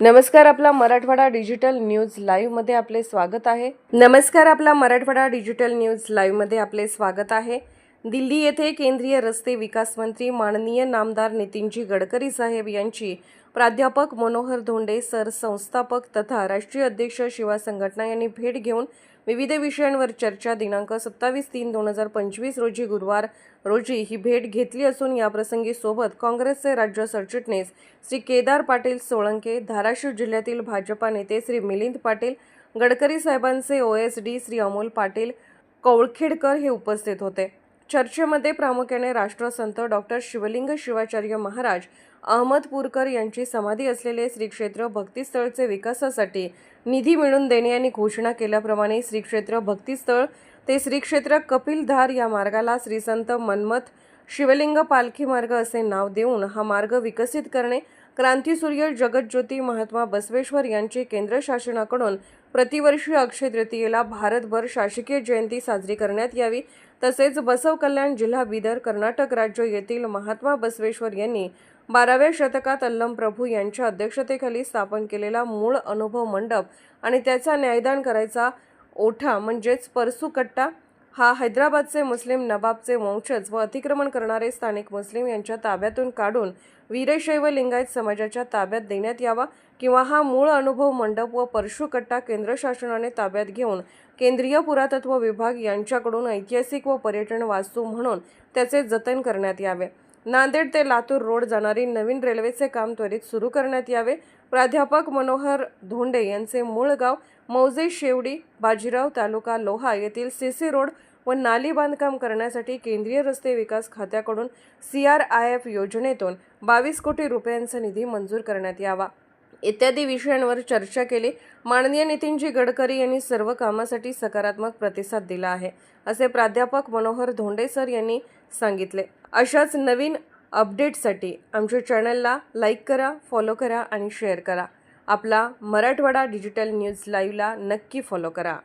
नमस्कार आपला Marathwada digital news लाईव्हमध्ये आपले स्वागत आहे. नमस्कार आपला मराठवाडा डिजिटल न्यूज लाईव्हमध्ये आपले स्वागत आहे. दिल्ली येथे केंद्रीय रस्ते विकास मंत्री माननीय नामदार नितीनजी गडकरी साहेब यांची प्राध्यापक मनोहर धोंडे सर संस्थापक तथा राष्ट्रीय अध्यक्ष शिवा संघटना यांनी भेट घेऊन विविध विषयांवर चर्चा. दिनांक सत्तावीस तीन दोन हजार पंचवीस रोजी गुरुवार रोजी ही भेट घेतली असून याप्रसंगी सोबत काँग्रेसचे राज्य सरचिटणीस श्री केदार पाटील सोळंके धाराशिव जिल्ह्यातील भाजपा नेते श्री मिलिंद पाटील गडकरी साहेबांचे O S D Shri Amol Patil Kaulkhedkar हे उपस्थित होते. चर्चेमध्ये प्रामुख्याने राष्ट्रसंत डॉक्टर शिवलिंग शिवाचार्य महाराज अहमदपूरकर यांची समाधी असलेले श्रीक्षेत्र भक्तिस्थळचे विकासासाठी निधी मिळवून देणे यांनी घोषणा केल्याप्रमाणे श्रीक्षेत्र भक्तिस्थळ ते श्रीक्षेत्र कपिलधार या मार्गाला श्रीसंत मन्मथ शिवलिंग पालखी मार्ग असे नाव देऊन हा मार्ग विकसित करणे क्रांतीसूर्य जगज्योती महात्मा बसवेश्वर यांची केंद्र शासनाकडून प्रतिवर्षी अक्षय तृतीयेला भारतभर शासकीय जयंती साजरी करण्यात यावी. तसेच बसव कल्याण जिल्हा बिदर कर्नाटक राज्य येथील महात्मा बसवेश्वर यांनी बाराव्या शतकात अल्लम प्रभू यांच्या अध्यक्षतेखाली स्थापन केलेला मूळ अनुभव मंडप आणि त्याचा न्यायदान करायचा ओठा म्हणजेच परसुकट्टा हा हैदराबादचे मुस्लिम नवाबचे वंशज व अतिक्रमण करणारे स्थानिक मुस्लिम यांच्या ताब्यातून काढून वीरशैव लिंगायत समाजाच्या ताब्यात देण्यात यावा किंवा हा मूळ अनुभव मंडप व परशुकट्टा केंद्र शासनाने ताब्यात घेऊन केंद्रीय पुरातत्व विभाग यांच्याकडून ऐतिहासिक व पर्यटन वास्तू म्हणून त्याचे जतन करण्यात यावे. नांदेड ते लातूर रोड जाणारी नवीन रेल्वेचे काम त्वरित सुरू करण्यात यावे. प्राध्यापक मनोहर धोंडे यांचे मूळ गाव मौजे शेवडी बाजीराव तालुका लोहा येथील सीसी रोड व नाली बांधकाम करण्यासाठी केंद्रीय रस्ते विकास खात्याकडून सी आर आय एफ योजनेतून बावीस कोटी रुपयांचा निधी मंजूर करण्यात यावा. इत्यादी विषयांवर चर्चा केली. माननीय नितीनजी गडकरी यांनी सर्व कामासाठी सकारात्मक प्रतिसाद दिला आहे असे प्राध्यापक मनोहर धोंडे सर यांनी सांगितले. अशाच नवीन अपडेटसाठी आमच्या चॅनलला लाईक करा फॉलो करा आणि शेअर करा. आपला मराठवाडा डिजिटल न्यूज लाईव्हला नक्की फॉलो करा.